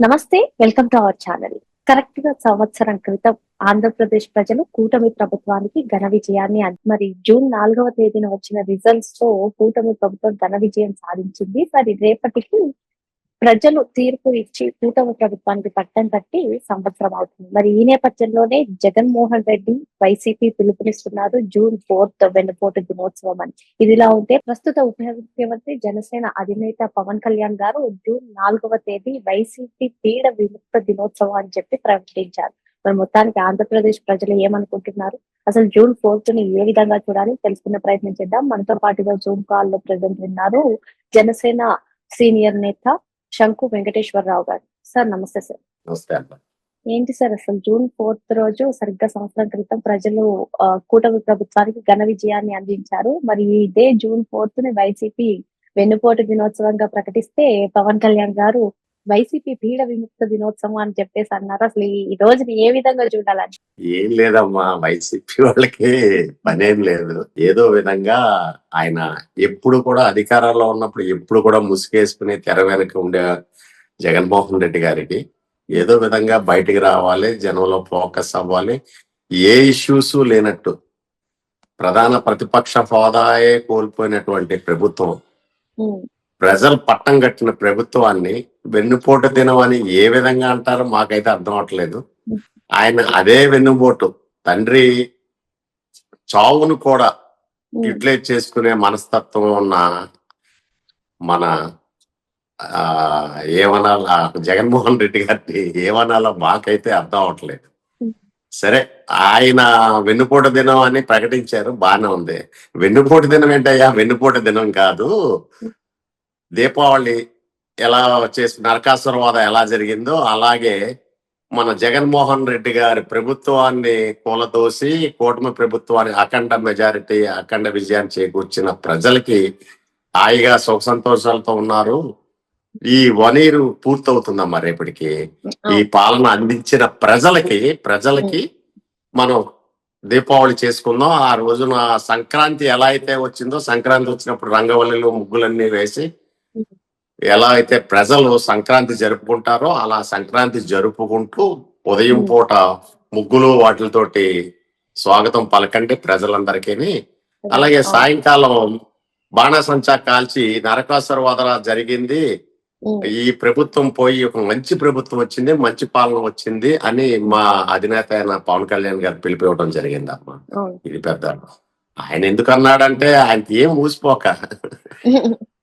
నమస్తే welcome to our channel. కరెక్ట్గా సంవత్సరం క్రితం ఆంధ్రప్రదేశ్ ప్రజలు కూటమి ప్రభుత్వానికి ఘన విజయాన్ని మరి జూన్ నాలుగవ తేదీన వచ్చిన రిజల్ట్స్తో కూటమి ప్రభుత్వం ఘన విజయం సాధించింది. మరి రేపటికి ప్రజలు తీర్పు ఇచ్చి కూటమి ప్రభుత్వానికి పట్టం కట్టి సంవత్సరం అవుతుంది. మరి ఈ నేపథ్యంలోనే జగన్మోహన్ రెడ్డి వైసీపీ పిలుపునిస్తున్నారు. జూన్ ఫోర్త్ వెన్నుపోటు దినోత్సవం అని. ఇదిలా ఉంటే ప్రస్తుత ఉప ముఖ్యమంత్రి జనసేన అధినేత పవన్ కళ్యాణ్ గారు జూన్ నాలుగవ తేదీ వైసీపీ పీడ విముక్త దినోత్సవం అని చెప్పి ప్రకటించారు. మరి మొత్తానికి ఆంధ్రప్రదేశ్ ప్రజలు ఏమనుకుంటున్నారు? అసలు జూన్ ఫోర్త్ని ఏ విధంగా చూడాలి? తెలుసుకునే ప్రయత్నం చేద్దాం. మనతో పాటుగా జూమ్ కాల్లో ప్రజెంట్ ఉన్నారు జనసేన సీనియర్ నేత శంకు వెంకటేశ్వరరావు గారు. సార్ నమస్తే సార్. నమస్తే ఏంటి సార్ అసలు జూన్ ఫోర్త్ రోజు సరిగ్గా సంవత్సరం క్రితం ప్రజలు కూటమి ప్రభుత్వానికి ఘన విజయాన్ని అందించారు. మరి ఇదే జూన్ ఫోర్త్ని వైసీపీ వెన్నుపోటు దినోత్సవంగా ప్రకటిస్తే పవన్ కళ్యాణ్ గారు వైసీపీ పీడ విముక్త దినోత్సవం అని చెప్పేసి అన్నారు. అసలు ఈ రోజుని ఏ విధంగా చూడాలని? ఏం లేదమ్మా వైసీపీ వాళ్ళకి పనేం లేదు. ఏదో విధంగా ఆయన ఎప్పుడు కూడా అధికారంలో ఉన్నప్పుడు ఎప్పుడు కూడా ముసుగేసుకుని తెర వెనక ఉండే జగన్మోహన్ రెడ్డి గారికి ఏదో విధంగా బయటికి రావాలి జనంలో ఫోకస్ అవ్వాలి. ఏ ఇష్యూస్ లేనట్టు ప్రధాన ప్రతిపక్ష హోదాయే కోల్పోయినటువంటి ప్రభుత్వం. ప్రజలు పట్టం కట్టిన ప్రభుత్వాన్ని వెన్నుపోటు దినం అని ఏ విధంగా అంటారో మాకైతే అర్థం అవట్లేదు. ఆయన అదే వెన్నుపోటు. తండ్రి చావును కూడా యూటిలైజ్ చేసుకునే మనస్తత్వం ఉన్న మన ఆ ఏమనాలా జగన్మోహన్ రెడ్డి గారిని ఏమనాలో మాకైతే అర్థం అవట్లేదు. సరే ఆయన వెన్నుపోటు దినం అని ప్రకటించారు బాగానే ఉంది. వెన్నుపోటు దినం ఏంటయ్యా? వెన్నుపోటు దినం కాదు. దీపావళి ఎలా చేసి నరకాసురవాద ఎలా జరిగిందో అలాగే మన జగన్మోహన్ రెడ్డి గారి ప్రభుత్వాన్ని కూలదోసి కూటమి ప్రభుత్వాన్ని అఖండ మెజారిటీ అఖండ విజయాన్ని చేకూర్చిన ప్రజలకి హాయిగా సుఖ సంతోషాలతో ఉన్నారు. ఈ వనీరు పూర్తవుతుందమ్మా రేపటికి. ఈ పాలన అందించిన ప్రజలకి ప్రజలకి మనం దీపావళి చేసుకుందాం. ఆ రోజున సంక్రాంతి ఎలా అయితే వచ్చిందో సంక్రాంతి వచ్చినప్పుడు రంగవల్లిలో ముగ్గులన్నీ వేసి ఎలా అయితే ప్రజలు సంక్రాంతి జరుపుకుంటారో అలా సంక్రాంతి జరుపుకుంటూ ఉదయం పూట ముగ్గులు వాటితోటి స్వాగతం పలకండి ప్రజలందరికీ అలాగే సాయంకాలం బాణసంచా కాల్చి నరకాసుర వదల జరిగింది. ఈ ప్రభుత్వం పోయి ఒక మంచి ప్రభుత్వం వచ్చింది మంచి పాలన వచ్చింది అని మా అధినేత అయిన పవన్ కళ్యాణ్ గారు పిలిపివ్వడం జరిగింది అమ్మ. ఇది పెద్ద ఆయన ఎందుకు అన్నాడంటే ఆయనకి ఏం ఊసిపోక.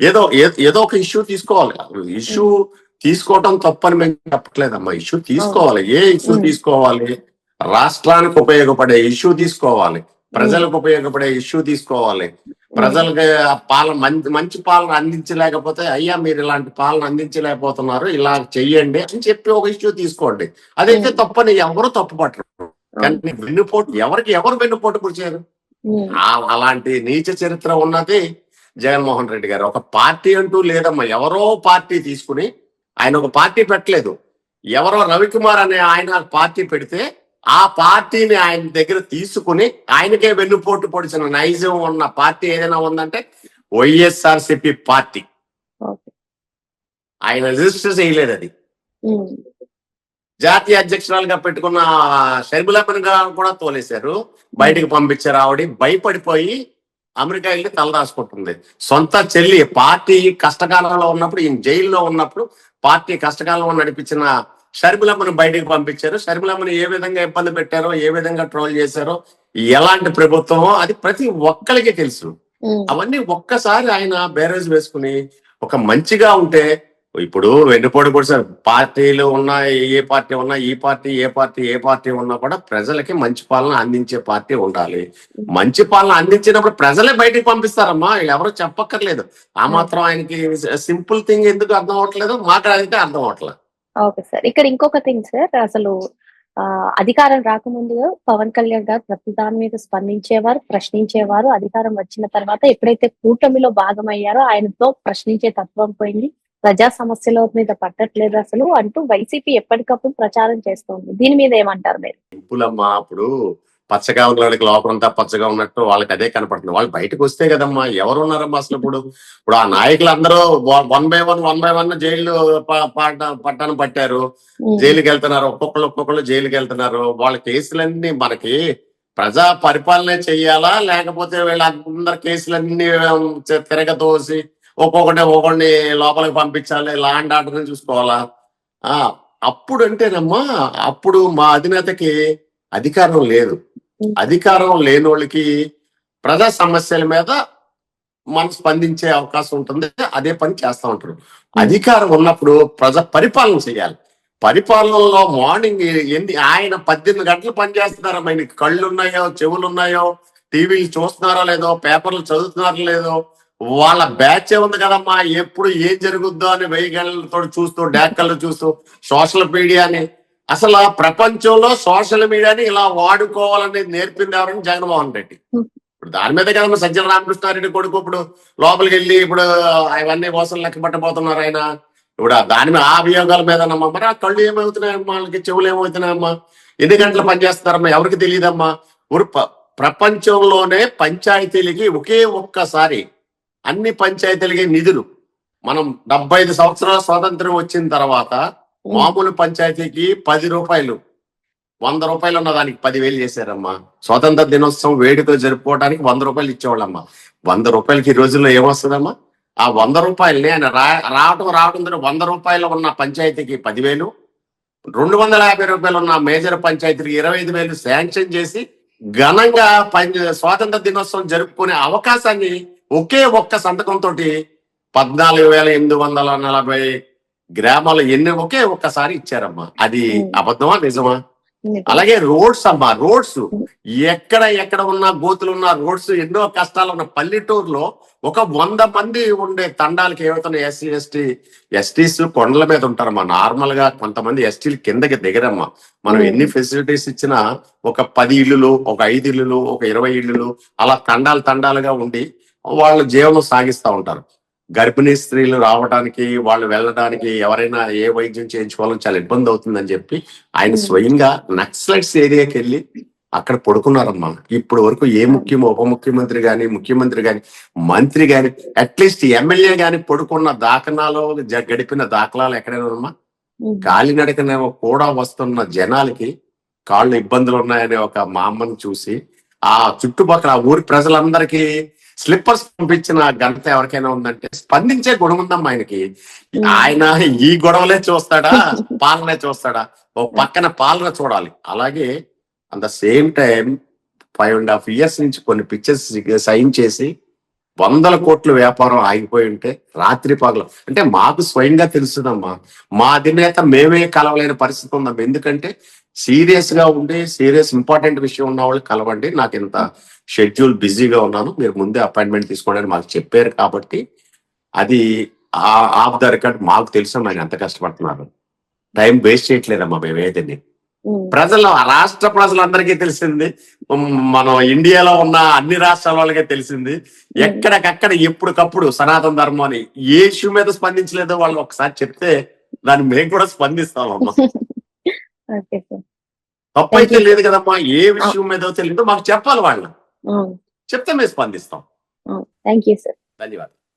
ఏదో ఏదో ఒక ఇష్యూ తీసుకోవాలి. ఇష్యూ తీసుకోవటం తప్పని మేము చెప్పట్లేదమ్మా ఇష్యూ తీసుకోవాలి. ఏ ఇష్యూ. తీసుకోవాలి? రాష్ట్రానికి ఉపయోగపడే ఇష్యూ తీసుకోవాలి. ప్రజలకు ఉపయోగపడే ఇష్యూ తీసుకోవాలి. ప్రజలకి పాలన మంచి మంచి పాలన అందించలేకపోతే అయ్యా మీరు ఇలాంటి పాలన అందించలేకపోతున్నారు ఇలా చెయ్యండి అని చెప్పి ఒక ఇష్యూ తీసుకోండి. అదైతే. తప్పని ఎవరు తప్పు పట్టరు కానీ వెన్నుపోటు ఎవరికి ఎవరు వెన్నుపోటు ఆ- అలాంటి నీచ చరిత్ర ఉన్నది జగన్మోహన్ రెడ్డి గారు. ఒక పార్టీ అంటూ లేదమ్మా. ఎవరో పార్టీ తీసుకుని ఆయన ఒక పార్టీ పెట్టలేదు. ఎవరో రవికుమార్ అనే ఆయన పార్టీ పెడితే ఆ పార్టీని ఆయన దగ్గర తీసుకుని ఆయనకే వెన్నుపోటు పొడిచిన నైజం ఉన్న పార్టీ ఏదైనా ఉందంటే వైఎస్ఆర్ సిపి పార్టీ. ఆయన రిజిస్టర్ చేయలేదు అది. జాతీయ అధ్యక్షురాలుగా పెట్టుకున్న షర్మిలమ్మని గారు కూడా తోలేశారు. బయటికి పంపించారు ఆవిడ. భయపడిపోయి అమెరికా వెళ్ళి తలదాచుకుంటుంది సొంత చెల్లి పార్టీ కష్టకాలంలో ఉన్నప్పుడు ఈయన జైల్లో ఉన్నప్పుడు పార్టీ కష్టకాలంలో నడిపించిన షర్మిలమ్మను బయటికి పంపించారు. షర్మిలమ్మని ఏ విధంగా ఇబ్బంది పెట్టారో ఏ విధంగా ట్రోల్ చేశారో ఎలాంటి ప్రభుత్వమో అది ప్రతి ఒక్కరికి తెలుసు. అవన్నీ ఒక్కసారి ఆయన బేరేజ్ వేసుకుని ఒక మంచిగా ఉంటే ఇప్పుడు వెన్నుపోటు కూడా సార్ పార్టీలు ఉన్నా ఏ పార్టీ ఉన్నా ఈ పార్టీ ఏ పార్టీ ఏ పార్టీ ఉన్నా కూడా ప్రజలకి మంచి పాలన అందించే పార్టీ ఉండాలి. మంచి పాలన అందించినప్పుడు ప్రజలే బయటికి పంపిస్తారమ్మా. వీళ్ళు ఎవరు చెప్పక్కర్లేదు. ఆ మాత్రం ఆయనకి సింపుల్ థింగ్ ఎందుకు అర్థం అవ్వట్లేదు? మాట్లాడితే అర్థం అవ్వట్లేదు ఓకే సార్. ఇక్కడ ఇంకొక థింగ్ సార్ అసలు ఆ, అధికారం రాకముందు పవన్ కళ్యాణ్ గారు ప్రతి దాని మీద స్పందించేవారు ప్రశ్నించేవారు. అధికారం వచ్చిన తర్వాత ఎప్పుడైతే కూటమిలో భాగమయ్యారో ఆయనతో ప్రశ్నించే తత్వం పోయింది. ప్రజా సమస్యల మీద పట్టట్లేదు అసలు అంటూ వైసీపీ ఎప్పటికప్పుడు ప్రచారం చేస్తోంది. దీని మీద ఏమంటారు మీరు? సింపుల్ అమ్మా అప్పుడు పచ్చగా ఉన్న వాళ్ళకి లోపలంతా పచ్చగా ఉన్నట్టు వాళ్ళకి అదే కనపడుతుంది. వాళ్ళు బయటకు వస్తే కదమ్మా ఎవరు ఉన్నారమ్మా అసలు ఇప్పుడు? ఇప్పుడు ఆ నాయకులు అందరూ one by one one by one jail పట్టాను పట్టారు. జైలుకి వెళ్తున్నారు ఒక్కొక్కరు ఒక్కొక్కరు జైలుకి వెళ్తున్నారు వాళ్ళ కేసులన్నీ మనకి ప్రజా పరిపాలన చెయ్యాలా? లేకపోతే వీళ్ళందరి కేసులన్నీ తి- తిరగతోసి ఒక్కొక్కటి ఒక్కొక్కడిని లోపలికి పంపించాలి. లాండ్ ఆర్డర్ చూసుకోవాలా? ఆ అప్పుడు అంటేనమ్మా అప్పుడు మా అధినేతకి అధికారం లేదు. అధికారం లేని వాళ్ళకి ప్రజా సమస్యల మీద మనం స్పందించే అవకాశం ఉంటుంది. అదే పని చేస్తా ఉంటారు. అధికారం ఉన్నప్పుడు ప్రజా పరిపాలన చేయాలి. పరిపాలనలో మార్నింగ్ ఎన్ని ఆయన పద్దెనిమిది గంటలు పనిచేస్తున్నారు ఆయనకి కళ్ళు ఉన్నాయో చెవులు ఉన్నాయో టీవీలు చూస్తున్నారో లేదో? పేపర్లు చదువుతున్నారో లేదో? వాళ్ళ బ్యాచ్ ఉంది కదమ్మా. ఎప్పుడు ఏం జరుగుద్దో అని వెయ్యి గంటలతో చూస్తూ డాక్కలు చూస్తూ సోషల్ మీడియాని. అసలు ఆ ప్రపంచంలో సోషల్ మీడియాని ఇలా వాడుకోవాలని నేర్పింది ఎవరని జగన్మోహన్ రెడ్డి. ఇప్పుడు దాని మీద కదమ్మా సజ్జల రామకృష్ణారెడ్డి కొడుకు. ఇప్పుడు లోపలికి వెళ్ళి ఇప్పుడు అవన్నీ కోసం లెక్క పట్టబోతున్నారు ఆయన. ఇప్పుడు దాని మీద ఆ అభియోగాల మీద మరి ఆ కళ్ళు ఏమవుతున్నాయమ్మా? వాళ్ళకి చెవులు ఏమవుతున్నాయమ్మా? ఎన్ని గంటలు పనిచేస్తారమ్మా ఎవరికి తెలియదమ్మా ఊరు ప్రపంచంలోనే పంచాయతీలకి ఒకే ఒక్కసారి అన్ని పంచాయతీలకి నిధులు. మనం డెబ్బై ఐదు సంవత్సరాల స్వాతంత్రం వచ్చిన తర్వాత మామూలు పంచాయతీకి పది రూపాయలు. వంద రూపాయలు ఉన్న దానికి పదివేలు చేశారమ్మా. స్వాతంత్ర దినోత్సవం వేడుకలు జరుపుకోవడానికి వంద రూపాయలు ఇచ్చేవాళ్ళమ్మా. వంద రూపాయలకి ఈ రోజుల్లో ఏమొస్తుందమ్మా? ఆ వంద రూపాయలని ఆయన రా రావటం రావడం వంద రూపాయలు ఉన్న పంచాయతీకి పదివేలు. రెండు వందల యాభై రూపాయలు ఉన్న మేజర్ పంచాయతీకి ఇరవై ఐదు వేలు శాంక్షన్ చేసి ఘనంగా పంచ స్వాతంత్ర దినోత్సవం జరుపుకునే అవకాశాన్ని ఒకే ఒక్క సంతకంతో పద్నాలుగు వేల ఎనిమిది వందల నలభై గ్రామాలు ఎన్ని ఒకే ఒక్కసారి ఇచ్చారమ్మా అది. అబద్ధమా నిజమా నిజం. అలాగే రోడ్స్ అమ్మా రోడ్స్ ఎక్కడ ఎక్కడ ఉన్న గోతులు ఉన్న రోడ్స్ ఎన్నో కష్టాలు ఉన్న పల్లెటూరులో ఒక వంద మంది ఉండే తండాలకి ఏమవుతున్నాయి ఎస్సీ ఎస్టీ ఎస్టీస్ కొండల మీద ఉంటారమ్మా నార్మల్గా కొంతమంది ఎస్టీలు కిందకి దిగరమ్మా మనం. ఎన్ని ఫెసిలిటీస్ ఇచ్చినా ఒక పది ఇల్లులు ఒక ఐదు ఇల్లులు ఒక ఇరవై ఇల్లులు అలా తండాలు తండాలుగా ఉండి వాళ్ళు జీవనం సాగిస్తా ఉంటారు. గర్భిణీ స్త్రీలు రావడానికి వాళ్ళు వెళ్ళడానికి ఎవరైనా ఏ వైద్యం చేయించుకోవాలని చాలా ఇబ్బంది అవుతుందని చెప్పి ఆయన. స్వయంగా నక్సలైట్స్ ఏరియాకి వెళ్ళి అక్కడ పడుకున్నారమ్మా ఇప్పుడు వరకు ఏ ముఖ్యం ఉప ముఖ్యమంత్రి గాని ముఖ్యమంత్రి గాని మంత్రి గాని అట్లీస్ట్ ఎమ్మెల్యే గాని పడుకున్న దాఖనాలు జ- గడిపిన దాఖలాలు ఎక్కడైనా ఉమ్, కాలినడకనే కూడా వస్తున్న జనాలకి కాళ్ళు ఇబ్బందులు ఉన్నాయనే ఒక మా అమ్మని చూసి ఆ చుట్టుపక్కల ఆ ఊరి ప్రజలందరికీ స్లిప్పర్స్ పంపించిన ఘనత ఎవరికైనా ఉందంటే స్పందించే గుణం ఉందమ్మా ఆయనకి. ఆయన ఈ గొడవలే చూస్తాడా పాలనే చూస్తాడా? ఓ పక్కన పాలన చూడాలి. అలాగే at the same time five and half years నుంచి కొన్ని పిక్చర్స్ సైన్ చేసి వందల కోట్ల వ్యాపారం ఆగిపోయి ఉంటే రాత్రి పగలు. అంటే మాకు స్వయంగా తెలుస్తుందమ్మా మా అధినేత మేమే కలవలేని పరిస్థితి ఉందమ్మా. ఎందుకంటే సీరియస్గా ఉండి సీరియస్ ఇంపార్టెంట్ విషయం ఉన్న వాళ్ళు కలవండి. నాకు ఇంత షెడ్యూల్ బిజీగా ఉన్నాను. మీరు ముందే అపాయింట్మెంట్ తీసుకోండి అని మాకు చెప్పారు కాబట్టి అది ఆఫ్ ద రికార్డ్ మాకు తెలుసు. ఆయన ఎంత కష్టపడుతున్నారు టైం వేస్ట్ చేయట్లేదమ్మా మేము ఏదని. ప్రజలు రాష్ట్ర ప్రజలందరికీ తెలిసింది. మనం ఇండియాలో ఉన్న అన్ని రాష్ట్రాల వాళ్ళకే తెలిసింది. ఎక్కడికక్కడ ఎప్పటికప్పుడు సనాతన ధర్మం అని ఏ ఇష్యూ మీద స్పందించలేదో. వాళ్ళు ఒకసారి చెప్తే దాన్ని మేము కూడా స్పందిస్తాం అమ్మా తప్పైతే లేదు కదమ్మా ఏ విషయం మీద తెలియదో మాకు చెప్పాలి వాళ్ళు. చెప్తే మేము స్పందిస్తాం. థ్యాంక్ యూ సార్ ధన్యవాదాలు.